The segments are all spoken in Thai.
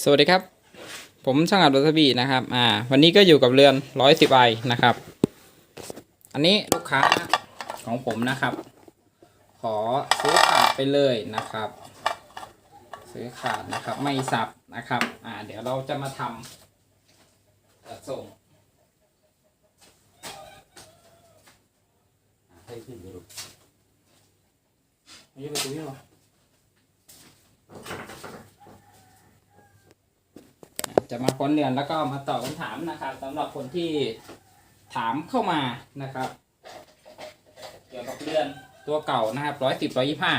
สวัสดีครับ ผมช่างอัดวัสบีนะครับอ่าวันนี้ก็อยู่กับเรือนร้อยสิบไอนะครับ อันนี้ลูกค้าของผมนะครับ ขอซื้อขาดไปเลยนะครับ ซื้อขาดนะครับไม่สับนะครับอ่าเดี๋ยวเราจะมาทำจัดส่งให้ขึ้นไปดูไม่ใช่ประตูนี่หรอ จะมาค้นเรือนแล้วก็มาตอบคำถามนะครับสำหรับคนที่ถามเข้ามานะครับ เกี่ยวกับเรือนตัวเก่านะครับร้อยสิบร้อยยี่ห้า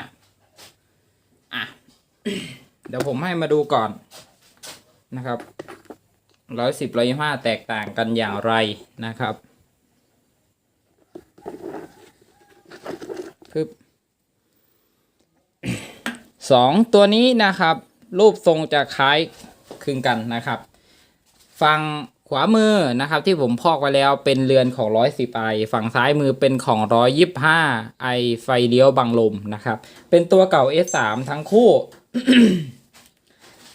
อะ เดี๋ยวผมให้มาดูก่อนนะครับร้อยสิบร้อยยี่ห้าแตกต่างกันอย่างไรนะครับปึ๊บสองตัวนี้นะครับ รูปทรงจะคล้าย คลึงกันนะครับ ฝั่งขวามือนะครับที่ผมพอกไว้แล้วเป็นเรือนของ 110ไอฝั่งซ้ายมือเป็นของ 125ไอไฟเลี้ยวบังลมนะครับ เป็นตัวเก่า S3 ทั้งคู่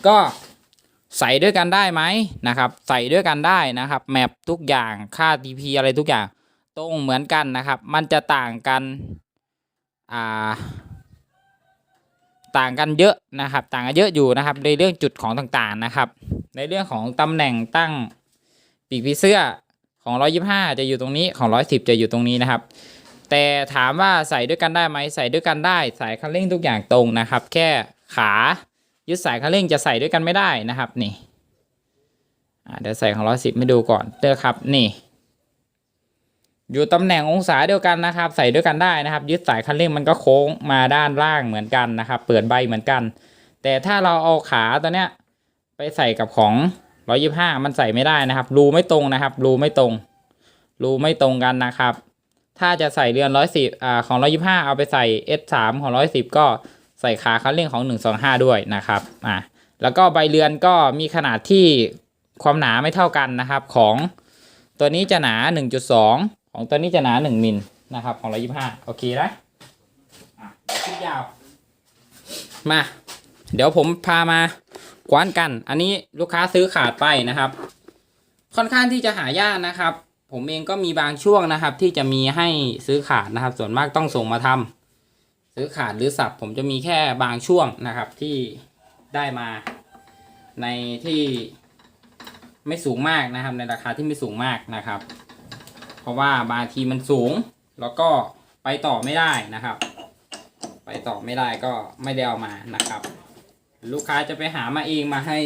ก็ใส่ด้วยกันได้ไหมนะครับ ใส่ด้วยกันได้นะครับ แมปทุกอย่างค่า TP อะไรทุกอย่างตรงเหมือนกันนะครับ มันจะต่างกัน อ่า ต่างกันเยอะนะครับ ต่างกันเยอะอยู่นะครับ ในเรื่องจุดของต่างๆนะครับ ในเรื่องของตำแหน่งตั้งปีกผีเสื้อของ 125 จะอยู่ตรงนี้ของ 110 จะอยู่ตรงนี้นะครับ แต่ถามว่าใส่ด้วยกันได้ไหมใส่ด้วยกันได้สายคันเร่งทุกอย่างตรงนะครับ แค่ขายึดสายคันเร่งจะใส่ด้วยกันไม่ได้นะครับนี่เดี๋ยวใส่ของ 110ไม่ดูก่อนเด้อครับนี่ อยู่ตำแหน่งองศาเดียวกันนะครับ ใส่ด้วยกันได้นะครับ ยึดสายคันเร่งมันก็โค้งมาด้านล่างเหมือนกันนะครับ เปิดใบเหมือนกัน แต่ถ้าเราเอาขาตัวเนี้ยไปใส่กับของ125มันใส่ไม่ได้นะครับ รูไม่ตรงนะครับ รูไม่ตรง รูไม่ตรงกันนะครับ ถ้าจะใส่เรือน110อ่าของ125เอาไปใส่ S3 ของ110ก็ใส่ขาคันเร่งของ125ด้วยนะครับ อ่าแล้วก็ใบเรือนก็มีขนาดที่ความหนาไม่เท่ากันนะครับ ของตัวนี้จะหนา 1.2 ของตัวนี้จะหนา 1มิลนะครับ ของ125โอเคนะอะเดี๋ยวคลิปยาว มา เดี๋ยวผมพามากวานกัน อันนี้ลูกค้าซื้อขาดไปนะครับ ค่อนข้างที่จะหายากนะครับ ผมเองก็มีบางช่วงนะครับ ที่จะมีให้ซื้อขาดนะครับ ส่วนมากต้องส่งมาทำซื้อขาดหรือสับ ผมจะมีแค่บางช่วงนะครับที่ได้มาในที่ไม่สูงมากนะครับ ในราคาที่ไม่สูงมากนะครับ ราะว่าบางทีมันสูง แล้วก็ไปต่อไม่ได้นะครับ ไปต่อไม่ได้ก็ไม่ได้เอามานะครับ ลูกค้าจะไปหามาเองมาให้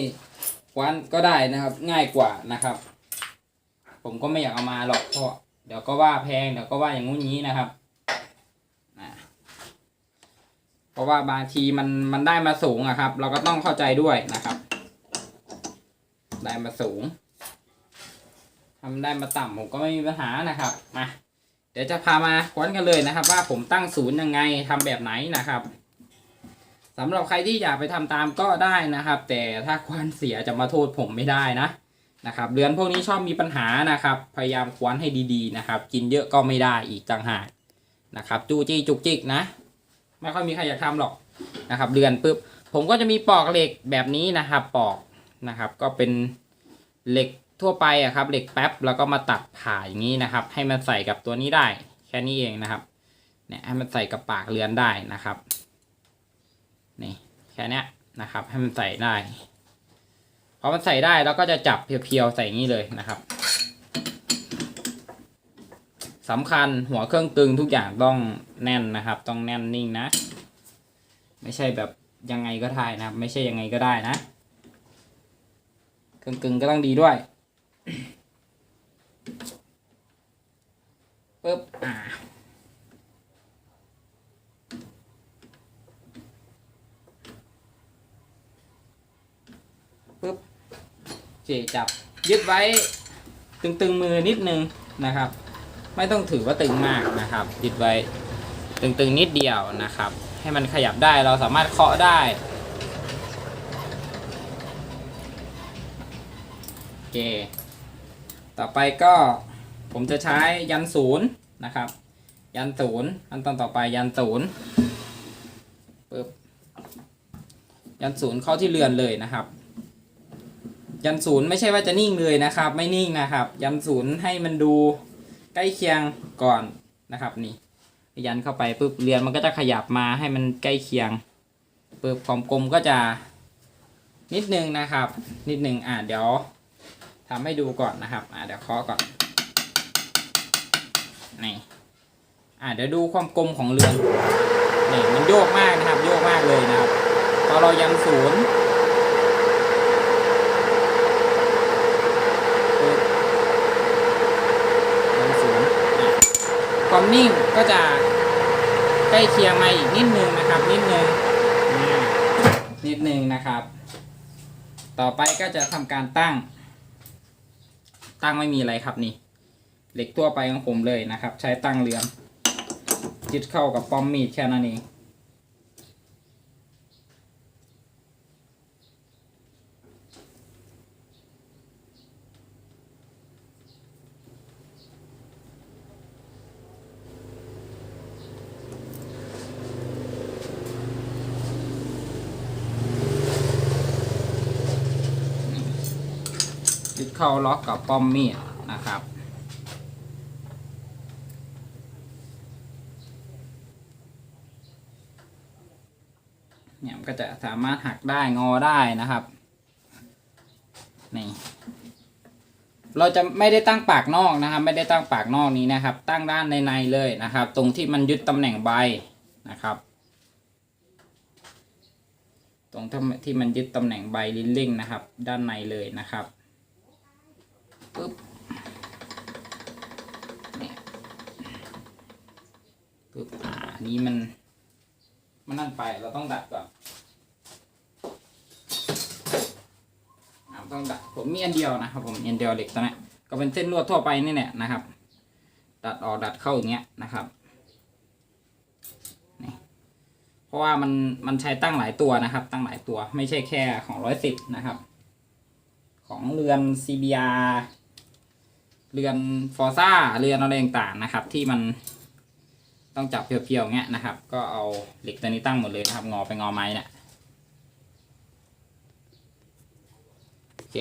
ควันก็ได้นะครับ ง่ายกว่านะครับ ผมก็ไม่อยากเอามาหรอกเพราะเดี๋ยวก็ว่าแพงเดี๋ยวก็ว่าอย่างงู้นนี้นะครับเพราะว่าบางทีมันมันได้มาสูงอะครับ เราก็ต้องเข้าใจด้วยนะครับ ได้มาสูง ทำได้มาต่ำผมก็ไม่มีปัญหานะครับมาเดี๋ยวจะพามาควนกันเลยนะครับ ว่าผมตั้งศูนย์ยังไงทำแบบไหนนะครับสำหรับใครที่อยากไปทำตามก็ได้นะครับ แต่ถ้าควันเสียจะมาโทษผมไม่ได้นะนะครับเรือนพวกนี้ชอบมีปัญหานะครับ พยายามควนให้ดีๆนะครับ กินเยอะก็ไม่ได้อีกต่างหากนะครับ จู้จี้จุกจิกนะ ไม่ค่อยมีใครอยากทำหรอกนะครับ เรือนปุ๊บผมก็จะมีปอกเหล็กแบบนี้นะครับ ปอกนะครับ ก็เป็นเหล็ก ทั่วไปอะครับเหล็กแป๊บแล้วก็มาตัดผ่าอย่างนี้นะครับ ให้มันใส่กับตัวนี้ได้ แค่นี้เองนะครับเนี่ยให้มันใส่กับปากเรือนได้นะครับนี่แค่นี้นะครับ ให้มันใส่ได้พอมันใส่ได้เราก็จะจับเพียวๆใส่งี้เลยนะครับสำคัญหัวเครื่องกึงทุกอย่างต้องแน่นนะครับ ต้องแน่นนิ่งนะ ไม่ใช่แบบยังไงก็ได้นะครับ ไม่ใช่ยังไงก็ได้นะ เครื่องกึงก็ต้องดีด้วย ปึ๊บ อ่า ปึ๊บเจจับ ยึดไว้ ตึงๆมือนิดนึงนะครับ ไม่ต้องถือว่าตึงมากนะครับ ยึดไว้ ตึงๆนิดเดียวนะครับ ให้มันขยับได้เราสามารถเคาะได้โอเค ต่อไปก็ผมจะใช้ยันศูนย์นะครับ ยันศูนย์ขั้นตอนต่อไปยันศูนย์ปึ๊บยันศูนย์เข้าที่เรือนเลยนะครับ ยันศูนย์ไม่ใช่ว่าจะนิ่งเลยนะครับ ไม่นิ่งนะครับ ยันศูนย์ให้มันดูใกล้เคียงก่อนนะครับนี่ ยันเข้าไปปุ๊บเรือนมันก็จะขยับมาให้มันใกล้เคียงปุ๊บความกลมก็จะนิดนึงนะครับ นิดนึงอ่าเดี๋ยว ทำให้ดูก่อนนะครับอ่าเดี๋ยวเคาะก่อนนี่อ่าเดี๋ยวดูความกลมของเรือนนี่มันโยกมากนะครับ โยกมากเลยนะครับพอเรายันศูนย์ยันศูนย์ความนิ่งก็จะใกล้เคียงมาอีกนิดนึงนะครับ นิดนึงนิดนึงนะครับ ต่อไปก็จะทำการตั้ง ตั้งไม่มีอะไรครับนี่เหล็กทั่วไปของผมเลยนะครับ ใช้ตั้งเรือนจิตเข้ากับป้อมมีดแค่นั้นเอง เข้าล็อกกับป้อมมีดนะครับ เนี่ยมันก็จะสามารถหักได้งอได้นะครับนี่เราจะไม่ได้ตั้งปากนอกนะครับ ไม่ได้ตั้งปากนอกนี้นะครับ ตั้งด้านในในๆเลยนะครับ ตรงที่มันยึดตำแหน่งใบนะครับ ตรงที่มันยึดตำแหน่งใบลิ้นลิ่งนะครับ ด้านในเลยนะครับ ปึ๊บเนี่ยปึ๊บอ่าอันนี้มัน มันนั่นไปเราต้องดัดก่อนต้องดัดผมมีอันเดียวนะครับผมอันเดียวเหล็กตัวนี้ก็เป็นเส้นลวดทั่วไปนี่แหละนะครับ ดัดออกดัดเข้าอย่างเงี้ยนะครับนี่เพราะว่ามันมันใช้ตั้งหลายตัวนะครับ ตั้งหลายตัวไม่ใช่แค่ของร้อยสิบนะครับ ของเรือน CBR เรือนฟอร์ซ่าเรือนอะไรต่างๆนะครับ ที่มันต้องจับเพียวๆเงี้ยนะครับ ก็เอาเหล็กตัวนี้ตั้งหมดเลยนะครับ งอไปงอไม้เนี่ยโอเค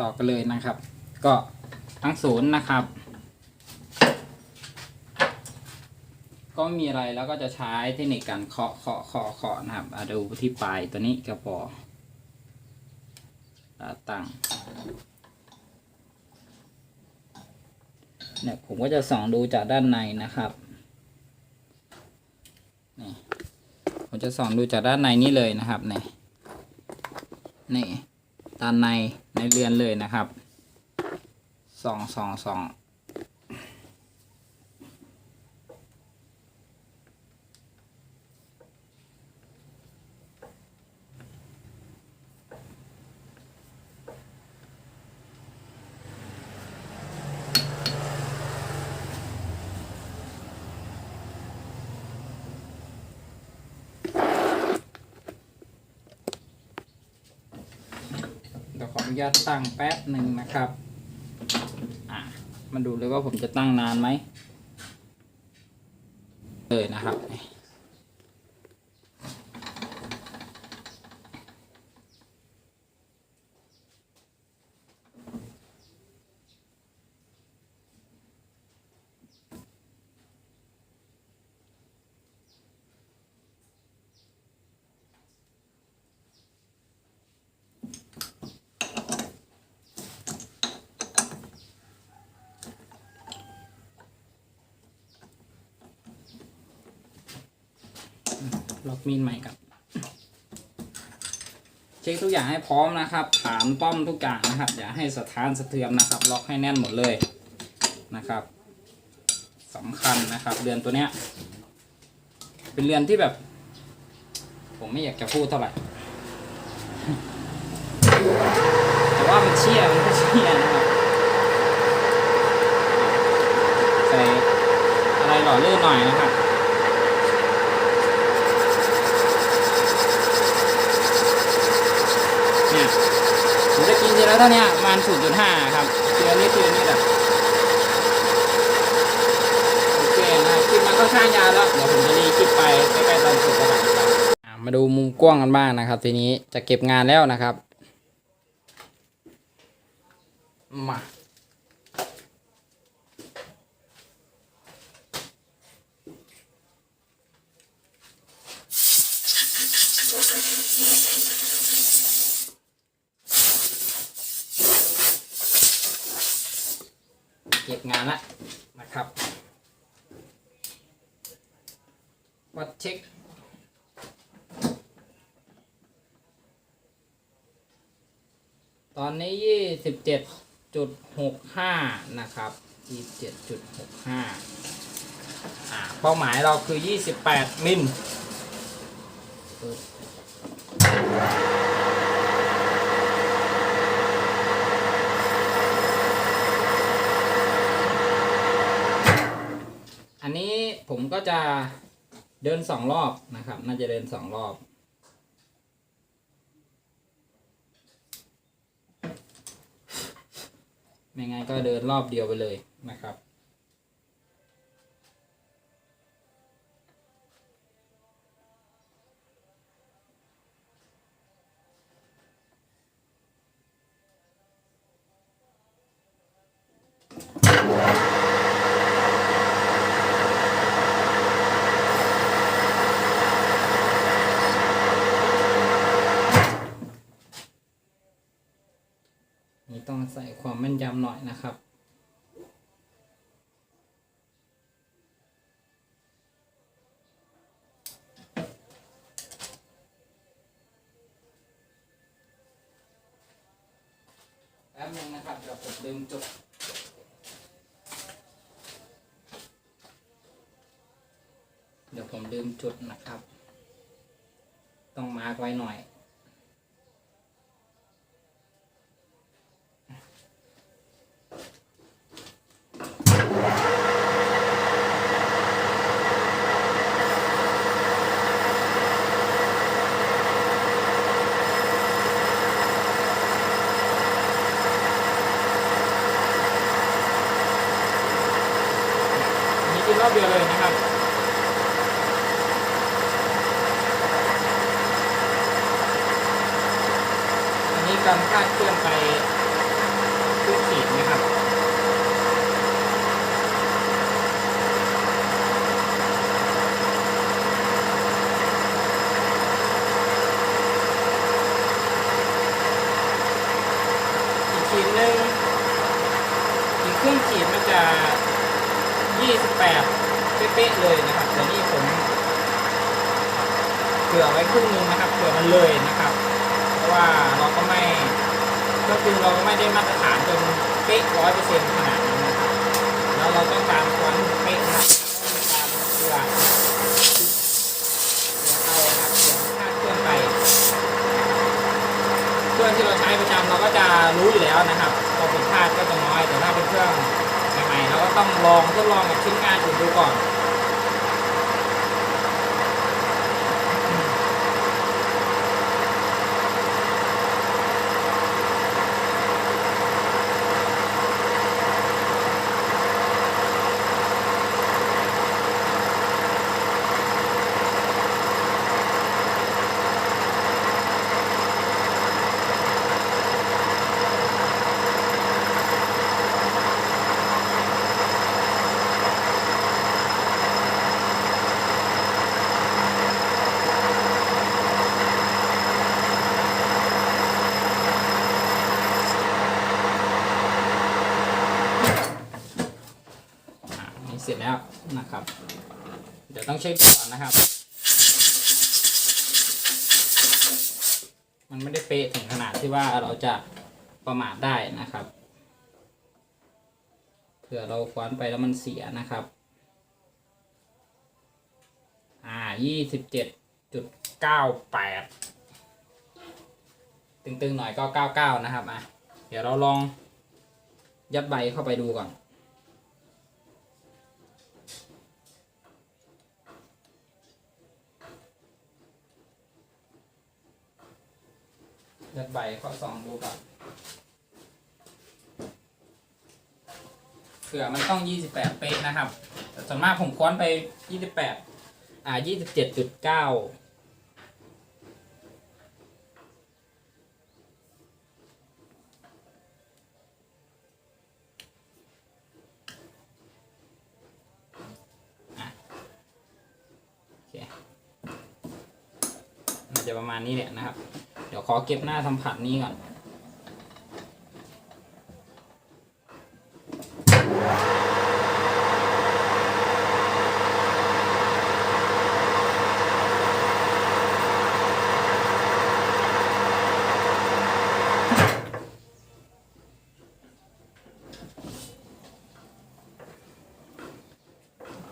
ต่อกันเลยนะครับ ก็ทั้งศูนย์นะครับ ก็มีอะไรแล้วก็จะใช้เทคนิคการเคาะเคาะเคาะเคาะนะครับดูที่ปลายตัวนี้ก็พออ่าตั้ง เนี่ยผมก็จะส่องดูจากด้านในนะครับนี่ผมจะส่องดูจากด้านในนี้เลยนะครับนี่นี่ด้านในในเรือนเลยนะครับส่องส่องส่อง ขออนุญาตตั้งแป๊บหนึ่งนะครับอะมาดูเลยว่าผมจะตั้งนานไหมเลยนะครับ ล็อกมีดใหม่ครับ เช็คทุกอย่างให้พร้อมนะครับ ฐานป้อมทุกอย่างนะครับ อย่าให้สะท้านสะเทือนนะครับ ล็อกให้แน่นหมดเลยนะครับสำคัญนะครับ เรือนตัวเนี้ย เป็นเรือนที่แบบ ผมไม่อยากจะพูดเท่าไหร่แต่ว่ามันเชี่ยมันก็เชี่ยนะครับใส่อะไรหล่อเลื่นหน่อยนะครับ แล้วตอนนี้ประมาณ0.5 ครับเทียนี่เทียนี้แหละโอเคนะคลิปมันก็ข้างยาแล้วเดี๋ยวผมจะรีคลิปไปใกล้ๆตอนสุดกระดาษมาดูมุมกว้างกันบ้างนะครับ ทีนี้จะเก็บงานแล้วนะครับมา ก็บงานละนะครับวัดเช็คตอนนี้ยี่สิบเจ็ดจุดหกห้านะครับยี่สิบเจ็ดจุดหกห้าอ่าเป้าหมายเราคือยี่สิบแปดมิลปึ๊บอันนี้ ผมก็จะเดินสองรอบนะครับ น่าจะเดินสองรอบ ไม่งั้นก็เดินรอบเดียวไปเลยนะครับ ใส่ความแม่นยำหน่อยนะครับแป๊บนึงนะครับเดี๋ยวผมลืมจุดเดี๋ยวผมลืมจุดนะครับ ต้องมาร์กไว้หน่อย นี่ กินรอบเดียวเลยนะครับอันนี้การคาดเคลื่อนไปเครื่องขีดนะครับ อีกขีดหนึ่งอีกเครื่องขีดมันจะ 28 เป๊ะๆเลยนะครับแต่นี่ผมเผื่อไว้ครึ่งหนึงนะครับเผื่อมันเลยนะครับ เพราะว่าเราก็ไม่ ก็คือเราก็ไม่ได้มาตรฐานจนเป๊ะร้อยเปอร์เซ็นต์ขนาดนั้นนะครับ แล้วเราต้องการความเป๊ะนะครับต้องการเพื่อเดี๋ยวเอานะครับเดี๋ยวคาดเคลื่อนไป เครื่องที่เราใช้ประ จะรู้อยู่แล้วนะครับพอผิดพลาดก็จะน้อยแต่ถ้าเป็นเครื่องใหม่ๆเราก็ต้องลองทดลองกับชิ้นงานอื่นดูก่อน นะครับ เดี๋ยวต้องเช็คดูก่อนนะครับ มันไม่ได้เป๊ะถึงขนาดที่ว่าเราจะประมาทได้นะครับ เผื่อเราคว้านไปแล้วมันเสียนะครับ อ่ายี่สิบเจ็ดจุดเก้าแปดตึงๆหน่อยก็เก้าเก้านะครับ อะ เดี๋ยวเราลองยัดใบเข้าไปดูก่อน ยัดใบข้อสองดูก่อนเผื่อมันต้องยี่สิบแปดเป๊ะนะครับ แต่ส่วนมากผมค้อนไปยี่สิบแปดอ่ายี่สิบเจ็ดจุดเก้า อเก็บหน้าสัมผัสนี้ก่อน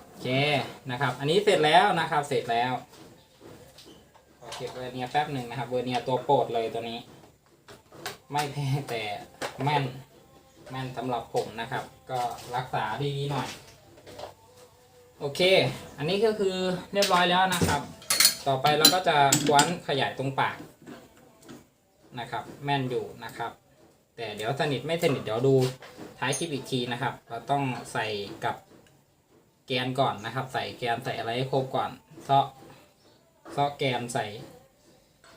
โอเคนะครับ อันนี้เสร็จแล้วนะครับ เสร็จแล้ว ก็บเวอร์เนียแป๊บหนึ่งนะครับเวอร์เนียตัวโปรดเลยตัวนี้ ไม่แพงแต่แม่นแม่นสำหรับผมนะครับ ก็รักษาดีๆหน่อย โอเค อันนี้ก็คือเรียบร้อยแล้วนะครับ ต่อไปเราก็จะคว้านขยายตรงปากนะครับ แม่นอยู่นะครับ แต่เดี๋ยวสนิทไม่สนิทเดี๋ยวดูท้ายคลิปอีกทีนะครับ เราต้องใส่กับแกนก่อนนะครับ ใส่แกนใส่อะไรให้ครบก่อนเซาะ ซาะแกนใส่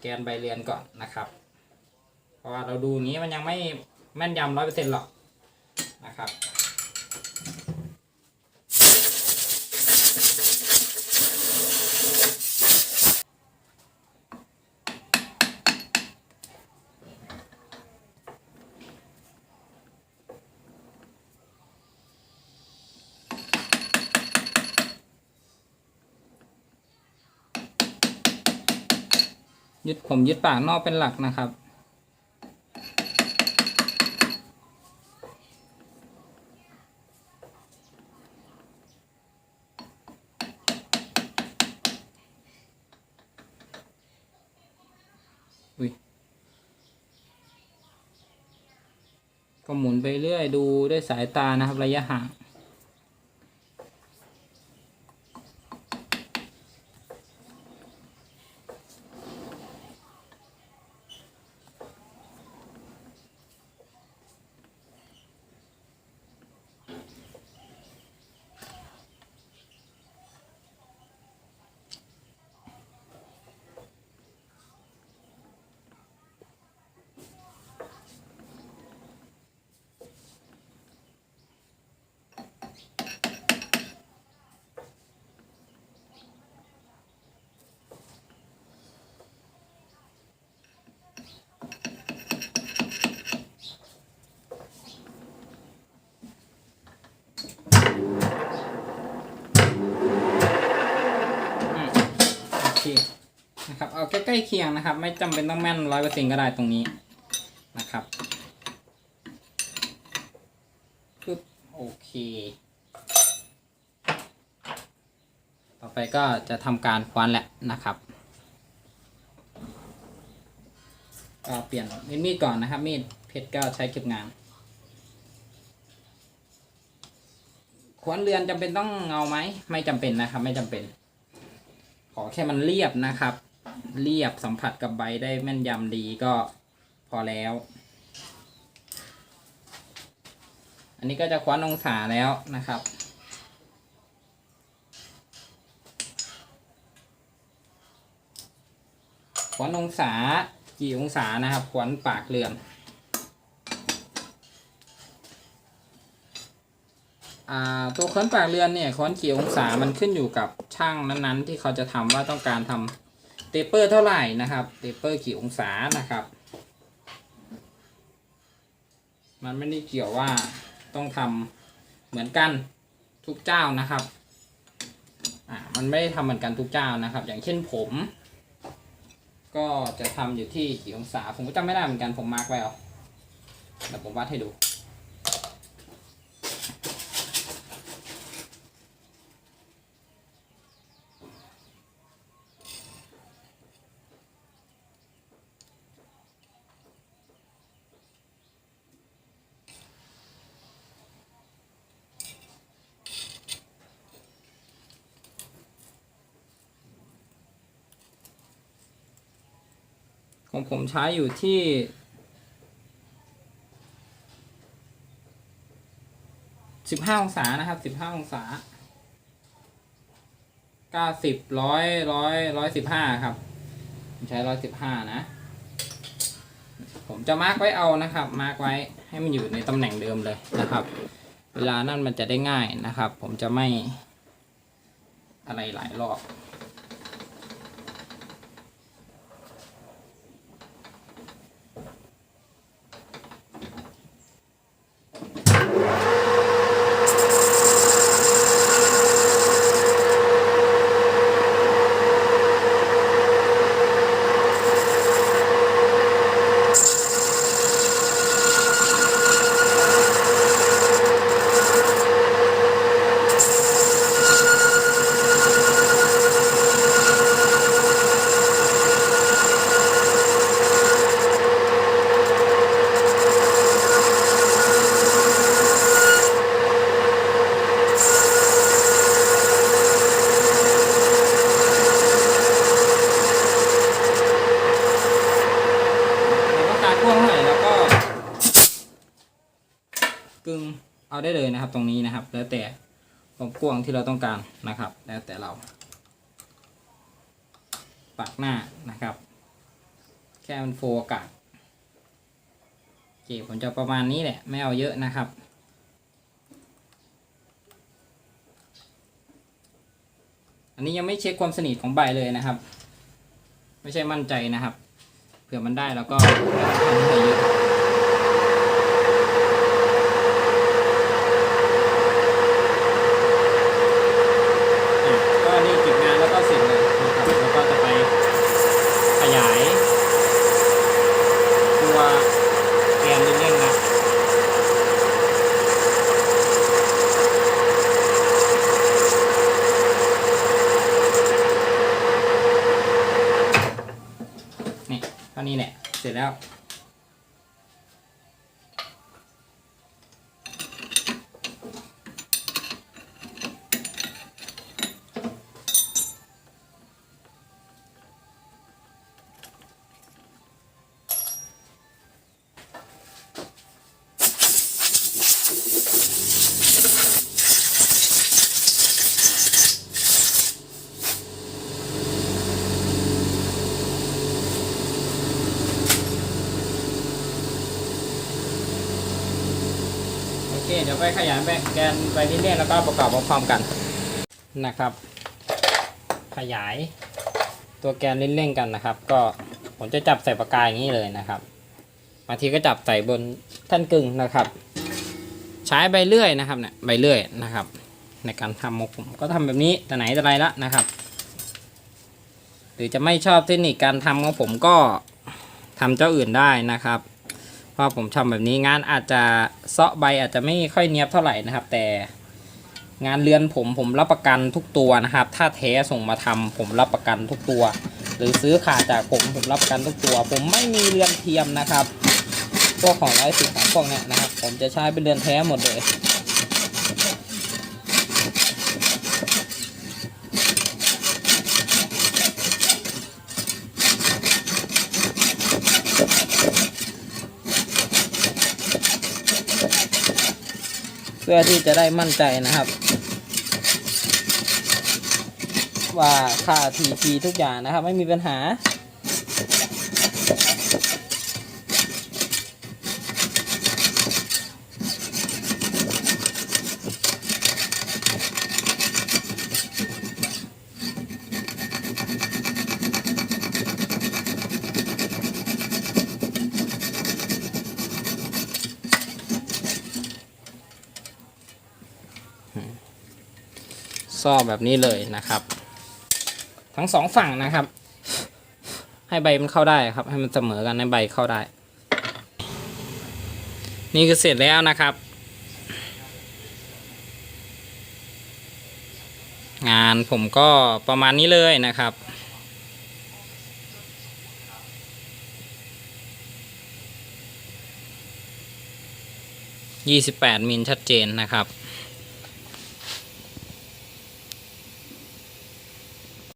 แกนใบเรียนก่อนนะครับ เพราะว่าเราดูอย่างนี้มันยังไม่แม่นยำร้อยเปอร์เซ็นต์หรอกนะครับ ยึดผมยึดปากนอกเป็นหลักนะครับ ก็หมุนไปเรื่อยดูด้วยสายตานะครับระยะห่าง อืมโอเคนะครับ เอาใก ล้เคียงนะครับ ไม่จำเป็นต้องแม่นร้อยเปอร์เซ็นก็ได้ตรงนี้นะครับปึ๊บโอเค ต่อไปก็จะทำการคว้านแหละนะครับก็เปลี่ยนมีดมีดก่อนนะครับ มีดเพชรก็ใช้เก็บงานคว้านเรือนจำเป็นต้องเงาไหมไม่จำเป็นนะครับ ไม่จำเป็น ขอแค่มันเรียบนะครับ เรียบสัมผัสกับใบได้แม่นยำดีก็พอแล้ว อันนี้ก็จะคว้านองศาแล้วนะครับคว้านองศากี่องศานะครับคว้านปากเรือนอ่าตัวค้อนปากเรือนเนี่ยค้อนกี่องศามันขึ้นอยู่กับช่างนั้นๆ ที่เขาจะทำว่าต้องการทำ เตเปอร์เท่าไหร่นะครับเตเปอร์กี่องศานะครับ มันไม่ได้เกี่ยวว่าต้องทำเหมือนกันทุกเจ้านะครับอ่ามันไม่ได้ทำเหมือนกันทุกเจ้านะครับ อย่างเช่นผม ก็จะทำอยู่ที่กี่องศา ผมก็จำไม่ได้เหมือนกันผมมาร์กไว้เอาเดี๋ยวผมวัดให้ดู ของผมใช้อยู่ที่สิบห้าองศานะครับสิบห้าองศาเก้าสิบร้อยร้อยร้อยสิบห้าครับ ผมใช้ร้อยสิบห้านะ ผมจะมาร์กไว้เอานะครับ มาร์กไว้ให้มันอยู่ในตำแหน่งเดิมเลยนะครับ เวลานั่นมันจะได้ง่ายนะครับ ผมจะไม่อะไรหลายรอบ กึ่งเอาได้เลย นะครับ ตรงนี้นะครับ แล้วแต่ความกว้างที่เราต้องการนะครับ แล้วแต่เรา ปักหน้านะครับ แค่มันโฟกาศโอเคผมจะประมาณนี้แหละ ไม่เอาเยอะนะครับอันนี้ยังไม่เช็คความสนิทของใบเลยนะครับ ไม่ใช่มั่นใจนะครับ เผื่อมันได้แล้วก็ เดี๋ยวไปขยายแบแกนไปเรื่อยๆแล้วก็ประกอบพร้อมๆกันนะครับ ขยายตัวแกนเล่นๆกันนะครับ ก็ผมจะจับใส่ปากกาอย่างนี้เลยนะครับบางทีก็จับใส่บนท่านกึ่งนะครับ ใช้ใบเลื่อยนะครับเนี่ยใบเลื่อยนะครับ ในการทำของผมก็ทำแบบนี้แต่ไหนแต่ไรละนะครับ หรือจะไม่ชอบเทคนิคการทำของผมก็ทำเจ้าอื่นได้นะครับ เพราะผมทำแบบนี้งานอาจจะเซาะใบอาจจะไม่ค่อยเนียบเท่าไหร่นะครับ แต่งานเรือนผมผมรับประกันทุกตัวนะครับ ถ้าแท้ส่งมาทำผมรับประกันทุกตัว หรือซื้อขาจากผมผมรับประกันทุกตัว ผมไม่มีเรือนเทียมนะครับพวกของร้อยสิบของพวกเนี้ยนะครับ ผมจะใช้เป็นเรือนแท้หมดเลย เพื่อที่จะได้มั่นใจนะครับ ว่าค่า TP ทุกอย่างนะครับ ไม่มีปัญหา ซ่อแบบนี้เลยนะครับ ทั้งสองฝั่งนะครับ ให้ใบมันเข้าได้ครับ ให้มันเสมอกันให้ใบเข้าได้ นี่คือเสร็จแล้วนะครับ งานผมก็ประมาณนี้เลยนะครับ28มิลชัดเจนนะครับ